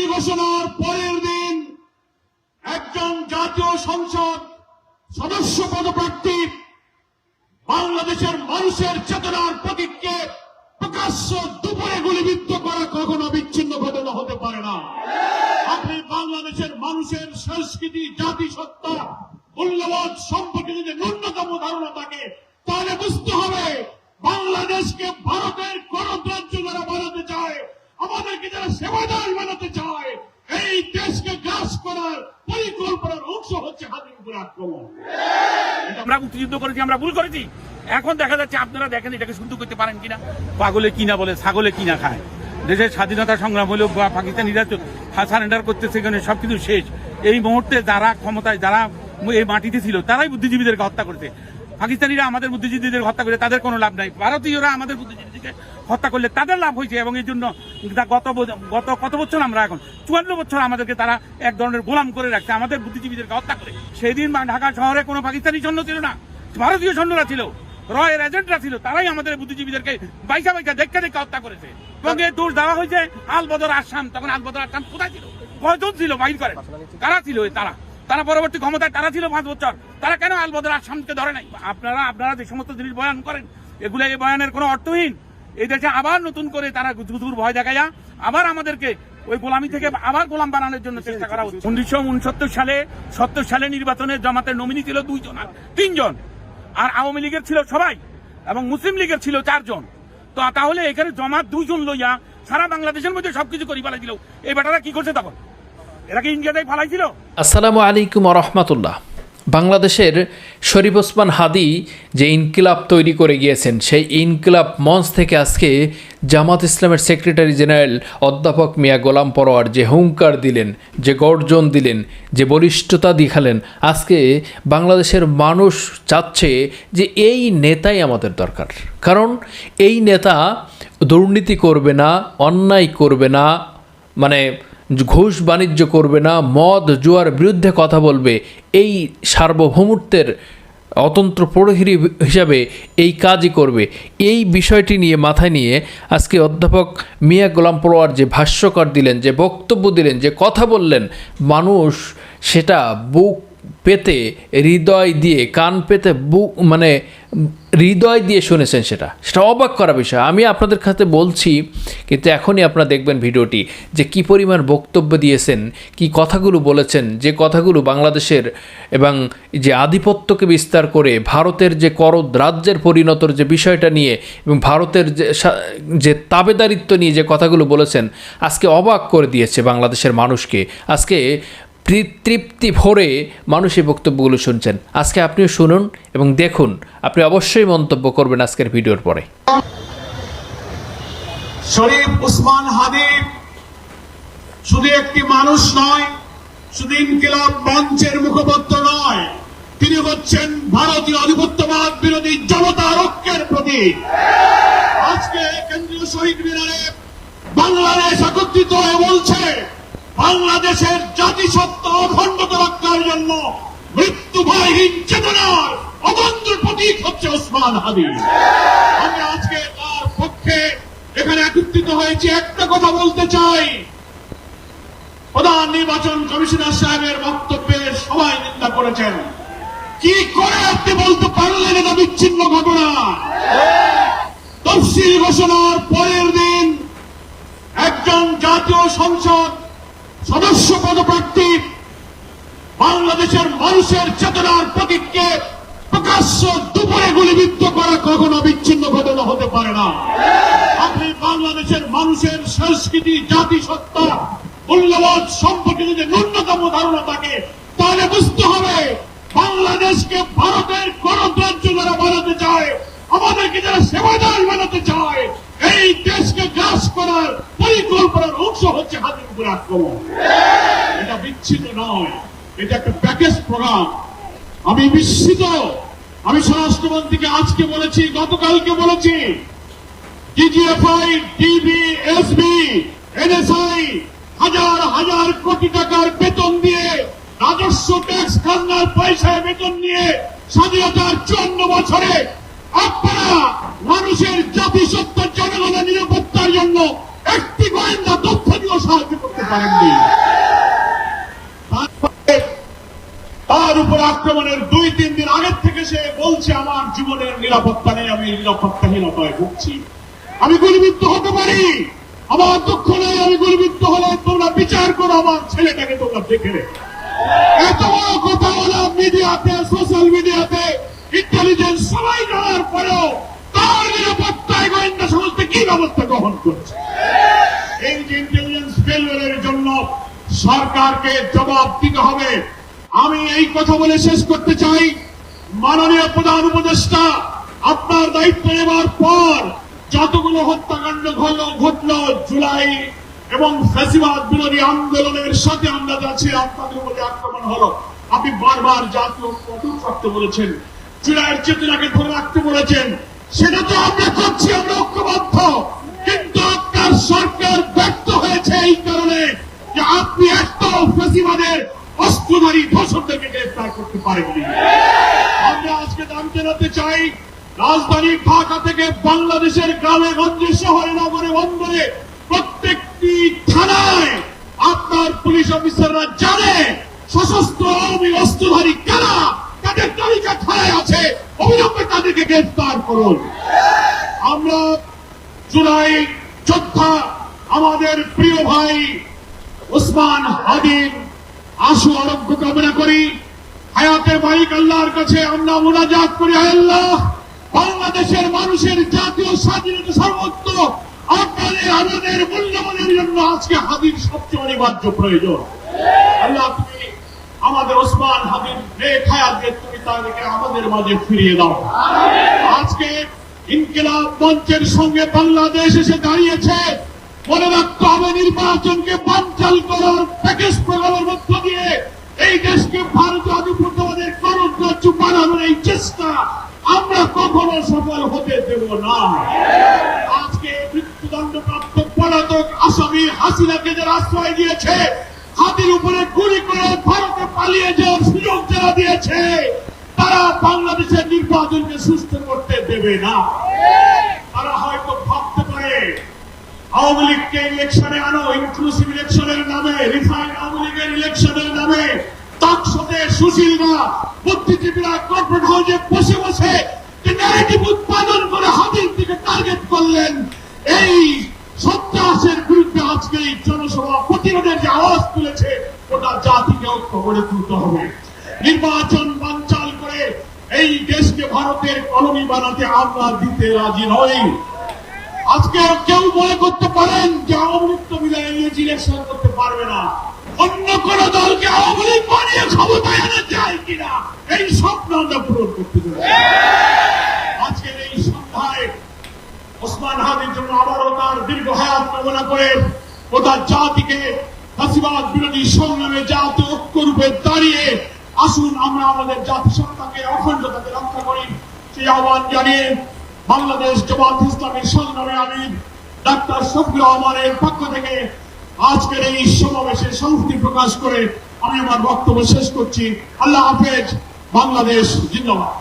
তফসিল ঘোষণার পরের দিন একজন জাতীয় সংসদ সদস্য পদপ্রার্থী বাংলাদেশের মানুষের চেতনার প্রতীককে প্রকাশ্য দুপুরে গুলিবিদ্ধ করা কখনো বিচ্ছিন্ন ঘটনা হতে পারে না। আপনি বাংলাদেশের মানুষের সংস্কৃতি জাতিসত্তা মূল্যবোধ সম্পর্কে যদি ন্যূনতম ধারণা থাকে, তাহলে বুঝতে হবে বাংলাদেশকে ভারতের গণতন্ত্র যারা বানাতে চায় আমাদেরকে যারা সেবাদার বানাতে চায় এই দেশকে গ্রাস পরিকল্পনার অংশ হচ্ছে উপর আক্রমণ। আমরা মুক্তিযুদ্ধ করেছি, আমরা ভুল করেছি। এখন দেখা যাচ্ছে আপনারা দেখেন এটাকে শুদ্ধ করতে পারেন কিনা। পাগলে কিনা বলে, ছাগলে কিনা খায়? দেশের স্বাধীনতা সংগ্রাম হলেও বা পাকিস্তানিরা সারেন্ডার করতে সেখানে সবকিছু শেষ। এই মুহূর্তে যারা ক্ষমতায়, যারা এই মাটিতে ছিল, তারাই বুদ্ধিজীবীদেরকে হত্যা করেছে। পাকিস্তানিরা আমাদের বুদ্ধিজীবীদের হত্যা করে তাদের কোনো লাভ নাই। ভারতীয়রা আমাদের বুদ্ধিজীবীদেরকে হত্যা করলে তাদের লাভ হয়েছে এবং এই জন্য গত গত কত বছর আমরা এখন, চুয়ান্ন বছর আমাদেরকে তারা এক ধরনের গোলাম করে রাখছে, আমাদের বুদ্ধিজীবীদেরকে হত্যা করে। সেই দিন ঢাকা শহরে কোনো পাকিস্তানি সৈন্য ছিল না, ভারতীয় সৈন্যরা ছিল, রয়ের এজেন্টরা ছিল, তারাই আমাদের বুদ্ধিজীবীদেরকে বাইসা বাইসা দেখে দেখে হত্যা করেছে। এবং এই দোষ দেওয়া হয়েছে আলবদর আসাম, তখন আলবদর আসাম কোথায় ছিল? কয়জন ছিল বাহির করে কারা ছিল তারা? তারা পরবর্তী ক্ষমতায় তারা ছিল পাঁচ বছর। তারা কেন আলবদর আসামকে ধরে নাই? আপনারা আপনারা যে সমস্ত জিনিস বয়ান করেন, এগুলো এই বয়ানের কোনো অর্থহীন। এই দেশে আবার নতুন করে তারা গুজুর ভয় দেখাইয়া আবার আমাদেরকে ওই গোলামি থেকে আবার গোলাম বানানোর জন্য চেষ্টা করা হচ্ছে। উনিশশো উনসত্তর সালে, সত্তর সালে নির্বাচনে জামাতের নমিনি ছিল দুইজন আর তিনজন। আর আওয়ামী লীগের ছিল সবাই, এবং মুসলিম লীগের ছিল চারজন। তো তাহলে এখানে জমাত দুইজন লইয়া সারা বাংলাদেশের মধ্যে সবকিছু করি ফেলাই দিল। এই বেটারা কি করছে তখন? আসসালামু আলাইকুম রহমতুল্লাহ। বাংলাদেশের শরীফ ওসমান হাদি যে ইনকিলাব তৈরি করে গিয়েছেন, সেই ইনকিলাব মঞ্চ থেকে আজকে জামাত ইসলামের সেক্রেটারি জেনারেল অধ্যাপক মিয়া গোলাম পরোয়ার যে হুঙ্কার দিলেন, যে গর্জন দিলেন, যে বলিষ্ঠতা দেখালেন, আজকে বাংলাদেশের মানুষ চাচ্ছে যে এই নেতাই আমাদের দরকার। কারণ এই নেতা দুর্নীতি করবে না, অন্যায় করবে না মানে ঘুষ বাণিজ্য করবে না, মদ, জোয়ার বিরুদ্ধে কথা বলবে। এই সার্বভৌমত্বের অতন্ত্র প্রহরী হিসাবে এই কাজই করবে। এই বিষয়টি নিয়ে মাথায় নিয়ে আজকে অধ্যাপক মিয়া গোলাম পরোয়ার যে ভাষ্যকর দিলেন, যে বক্তব্য দিলেন, যে কথা বললেন, মানুষ সেটা বুক পেতে, হৃদয় দিয়ে, কান পেতে বুক মানে হৃদয় দিয়ে শুনেছেন সেটা। সেটা অবাক করা বিষয়। আমি আপনাদের কাছে বলছি, কিন্তু এখনই আপনারা দেখবেন ভিডিওটি, যে কি পরিমাণ বক্তব্য দিয়েছেন, কি কথাগুলো বলেছেন, যে কথাগুলো বাংলাদেশের এবং যে আধিপত্যকে বিস্তার করে, ভারতের যে কর রাজ্যের পরিণতর যে বিষয়টা নিয়ে, এবং ভারতের যে যে তাবেদারিত্ব নিয়ে যে কথাগুলো বলেছেন, আজকে অবাক করে দিয়েছে বাংলাদেশের মানুষকে। আজকে তৃপ্তি ভরে মানুষ এই বক্তব্যগুলো শুনছেন। আজকে আপনিও শুনুন এবং দেখুন। আপনি অবশ্যই মন্তব্য করবেন আজকের ভিডিওর পরে। শরীফ উসমান হাদিব শুধু একটি মানুষ নয়, শুধু ইনকিলাব মঞ্চের মুখপত্র নয়, তিনি হচ্ছেন ভারতীয় আধিপত্যবাদ বিরোধী জনতা ঐক্যের প্রতীক। আজকে কেন্দ্রীয় শহীদ মিনারে বাংলাদেশ একত্রিত হয়ে বলছে বাংলাদেশের জাতিসত্তা অখণ্ডতা রক্ষার জন্য মৃত্যু ভয়হীন চেতনার অবন্ধ প্রতীক হচ্ছে ওসমান হাদিব আমি আজকে তার পক্ষে এখানে একত্রিত হয়েছি। একটা কথা বলতে চাই। প্রধান নির্বাচন কমিশনার সাহেবের বক্তব্যের সবাই নিন্দা করেছেন। কি করে আপনি বলতে পারলেন এটা বিচ্ছিন্ন ঘটনা? তফসিল ঘোষণার পরের দিন একজন জাতীয় সংসদ সদস্য পদপ্রার্থী বাংলাদেশের মানুষের চেতনার প্রতীককে প্রকাশ্য দুপুরে গুলিবিদ্ধ করা কখনো বিচ্ছিন্ন ঘটনা হতে পারে না। আপনি বাংলাদেশের মানুষের সংস্কৃতি, জাতি জাতিসত্তা মূল্যবোধ সম্পর্কে যদি ন্যূনতম ধারণা থাকে, তাহলে বুঝতে হবে বাংলাদেশকে ভারতের গণতন্ত্র যারা বানাতে চায়, আমাদেরকে যারা সেবাদার বানাতে চায় এই দেশকে গ্রাস করার পরিকল্পনার অংশ হচ্ছে হাতের উপর এটা বিচ্ছিন্ন নয়, এটা একটা প্যাকেজ প্রোগ্রাম। আমি বিস্মিত, আমি স্বরাষ্ট্রমন্ত্রীকে আজকে বলেছি, গতকালকে বলেছি হাজার হাজার কোটি টাকার বেতন দিয়ে রাজস্ব ট্যাক্স খান্নার পয়সায় বেতন নিয়ে স্বাধীনতার চুয়ান্ন বছরে আপনারা মানুষের নিরাপত্তার জন্য একটি গোয়েন্দা তথ্য দিয়েও সাহায্য করতে পারেননি। তার উপর আক্রমণের দুই, তিন দিন আগের থেকে সে বলছে, আমার জীবনের নিরাপত্তা নেই, আমি নিরাপত্তাহীনতায় ভুগছি। আমি গুলিবিদ্ধ হতে পারি। আমার দুঃখ নেই, আমি গুলিবিদ্ধ হলে তোমরা বিচার করো, আমার ছেলেটাকে তোমরা দেখে এত বড় কথা হলো, মিডিয়াতে, সোশ্যাল মিডিয়াতে, ইন্টেলিজেন্স সবাই জানার পরেও তার ব্যবস্থা গ্রহণ করছে। এই যে ইন্টেলিজেন্স জন্য সরকারকে জবাব দিতে হবে। আমি এই কথা বলে শেষ করতে চাই। মাননীয় প্রধান উপদেষ্টা, আপনার দায়িত্ব নেবার পর যতগুলো হত্যাকাণ্ড ঘটল জুলাই এবং ফ্যাসিবাদ বিরোধী আন্দোলনের সাথে আমরা যাচ্ছি আপনাদের উপরে আক্রমণ হলো। আপনি বারবার জাতীয় রাখতে বলেছেন, জুলাইয়ের চেতনাকে ধরে রাখতে বলেছেন। সেটা তো আমরা করছি, আমরা ঐক্যবদ্ধ। কিন্তু আপনার সরকার ব্যর্থ হয়েছে এই কারণে যে আপনি একটাও ফেসিবাদের অস্ত্রধারী ধর্ষকদেরকে গ্রেফতার করতে পারেননি। আমরা আজকে দাম জানাতে চাই, রাজধানী ঢাকা থেকে বাংলাদেশের গ্রামে গঞ্জে, শহরে, নগরে, বন্দরে, প্রত্যেকটি থানায় আপনার পুলিশ অফিসাররা জানে সশস্ত্র অস্ত্রধারী কারা? তাদের তালিকা থানায় আছে অবিলম্বে তাদেরকে গ্রেফতার করুন। আমরা জুলাই যোদ্ধা আমাদের প্রিয় ভাই ওসমান হাদিম আশু আরোগ্য কামনা করি। হায়াতের মালিক আল্লাহর কাছে আমরা মোনাজাত করি। আল্লাহ, বাংলাদেশের মানুষের জাতীয় স্বাধীনতা সর্বত্র আপনাদের আমাদের মূল্যমানের জন্য আজকে হাদির সবচেয়ে অনিবার্য প্রয়োজন। আল্লাহ তুমি আমাদের ওসমান হাদির নেক তুমি তাদেরকে আমাদের মাঝে ফিরিয়ে দাও। আজকে ইনকিলাব মঞ্চের সঙ্গে বাংলাদেশ এসে দাঁড়িয়েছে। মনে রাখতে হবে নির্বাচনকে বানচাল করার প্যাকেজ প্রোগ্রামের মধ্য দিয়ে এই দেশকে ভারতীয় আধিপত্যবাদের করুণ বানানোর এই চেষ্টা আমরা কখনো সফল হতে দেব না। আজকে মৃত্যুদণ্ড প্রাপ্ত পলাতক আসামি হাসিনাকে যারা আশ্রয় দিয়েছে হাতির উপরে গুলি করে ভারতে পালিয়ে যাওয়ার সুযোগ যারা দিয়েছে, তারা বাংলাদেশের নির্বাচনকে সুস্থ করতে দেবে না। তারা হয়তো ভাবতে পারে, আওয়ামী লীগকে ইলেকশনে আনো ইনক্লুসিভ ইলেকশনের নামে রিফাইন আওয়ামী লীগের ইলেকশনের নামে তাকসতে সুশীলরা বুদ্ধিজীবীরা কর্পোরেট হাউসে বসে বসে ন্যারেটিভ উৎপাদন করে হাতির দিকে টার্গেট করলেন, এই সন্ত্রাসের বিরুদ্ধে আজকে এই জনসভা প্রতিরোধের যে আওয়াজ তুলেছে, ওটা জাতিকে ঐক্য করে তুলতে হবে। নির্বাচন বানচাল করে এই দেশকে ভারতের কলোনি বানাতে আমরা দিতে রাজি নই। আজকে কেউ মনে করতে পারেন যে আওয়ামী লীগ তো করতে পারবে না। অন্য কোন দলকে আওয়ামী লীগ বানিয়ে ক্ষমতায় আনা যায় কিনা, এই স্বপ্ন আমরা পূরণ করতে দেবো আজকের এই সন্ধ্যায় ওসমান হাদির জন্য আবারও তার দীর্ঘ হায়াত কামনা করে ও তার জাতিকে ফাঁসিবাদ বিরোধী সংগ্রামে জাতি ঐক্য রূপে দাঁড়িয়ে আসুন আমরা আমাদের জাতিসত্তাকে অখণ্ডতাকে রক্ষা করি। সেই আহ্বান জানিয়ে বাংলাদেশ জামাত ইসলামের সংগ্রামে আমি ডাক্তার শফিউর রহমানের পক্ষ থেকে আজকের এই সমাবেশে সংহতি প্রকাশ করে আমি আমার বক্তব্য শেষ করছি। আল্লাহ হাফেজ, বাংলাদেশ জিন্দাবাদ।